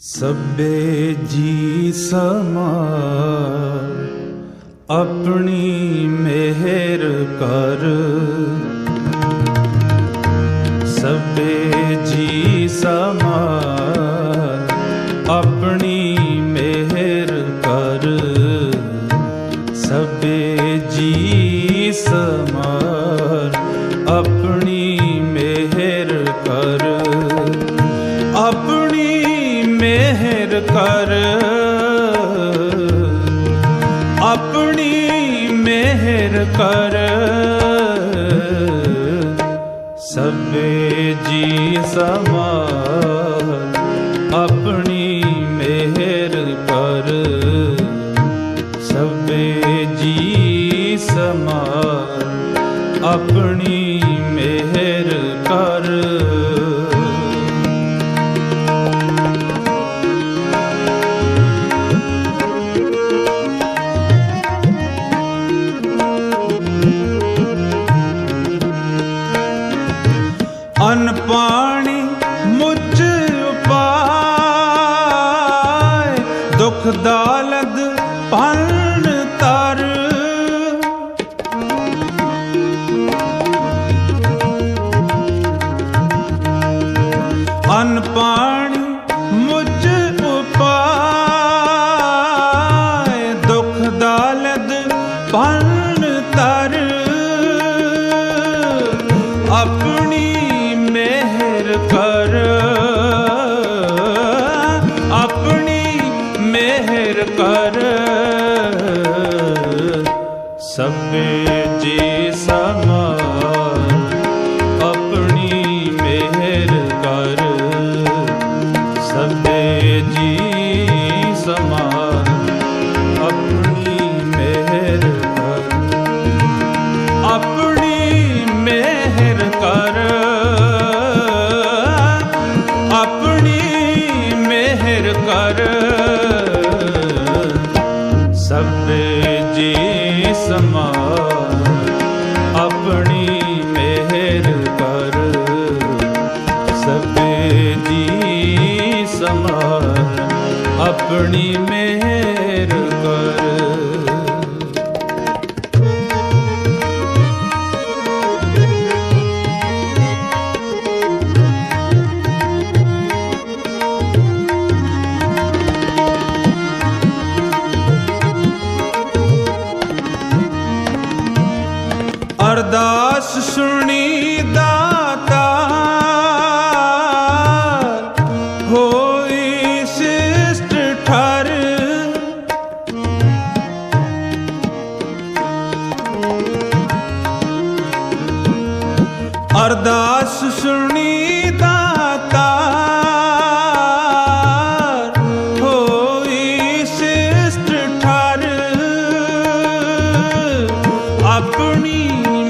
ਸਭੇ ਜੀ ਸਮਾਰ ਆਪਣੀ ਮਿਹਰ ਕਰ। ਕਰ। ਆਪਣੀ ਮਿਹਰ ਕਰ। ਸਭੇ ਜੀ ਸਮਾਰ ਅਨ ਪਾਣੀ ਮੁਝ ਉਪਾਏ। ਦੁਖ ਦਾਲਦ ਭੰਨ ਤਰ। ਅਨ ਮਿਹਰ ਅਰਦਾਸ ਸੁਣੀ ਦਾਤਾ ਹੋਈ ਸਿਸ਼ਟ ਠਰ। ਅਰਦਾਸ ਸੁਣੀ ਦਾਤਾ ਹੋਈ ਸਿਸ਼ਟ ਠਰ। ਆਪਣੀ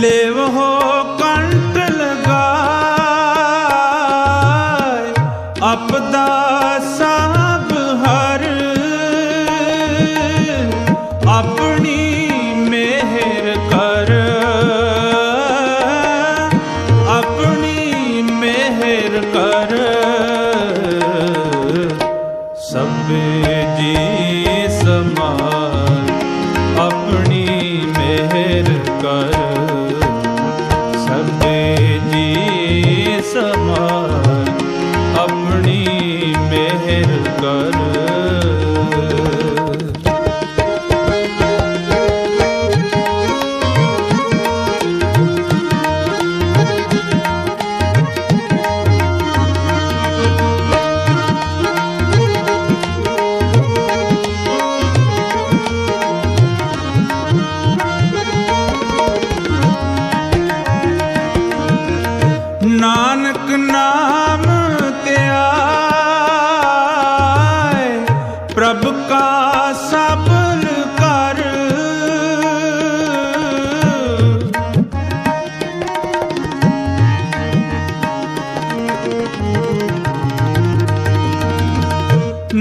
ਲੇਵ ਹੋ ਕੰਠ ਲਗਾਏ। ਅਪਦਾ ਸਾਬ ਹਰ। ਆਪਣੀ ਮਿਹਰ ਕਰ। ਆਪਣੀ ਮਿਹਰ ਕਰ। ਸਭੇ ਜੀ ਸਮਾਰ कर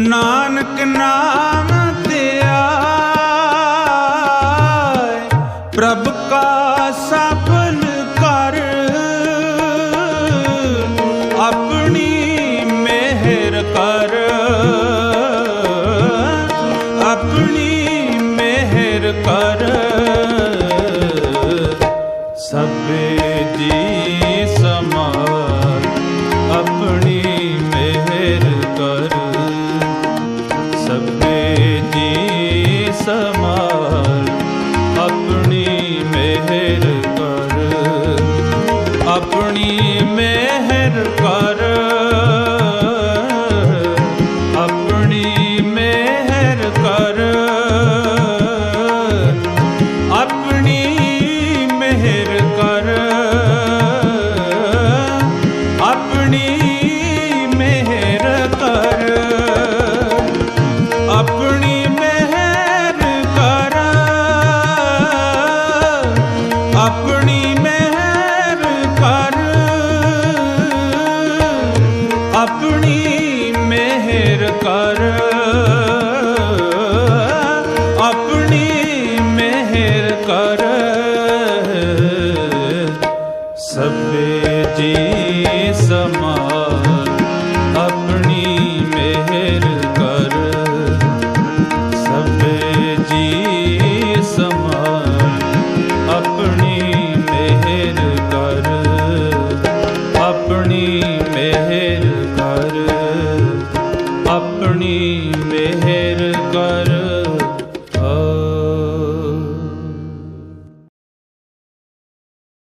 ਨਾਨਕ ਨਾਮ ਧਿਆਇ ਪ੍ਰਭ ਕਾ ਸਫਲ ਕਰ। ਆਪਣੀ ਮਿਹਰ ਕਰ। ਤੇ ਸਮਾਨ ਆਪਣੀ ਮਿਹਰ ਕਰ। ਸਭੇ ਜੀ ਸਮਾਨ ਆਪਣੀ ਮਿਹਰ ਕਰ। ਆਪਣੀ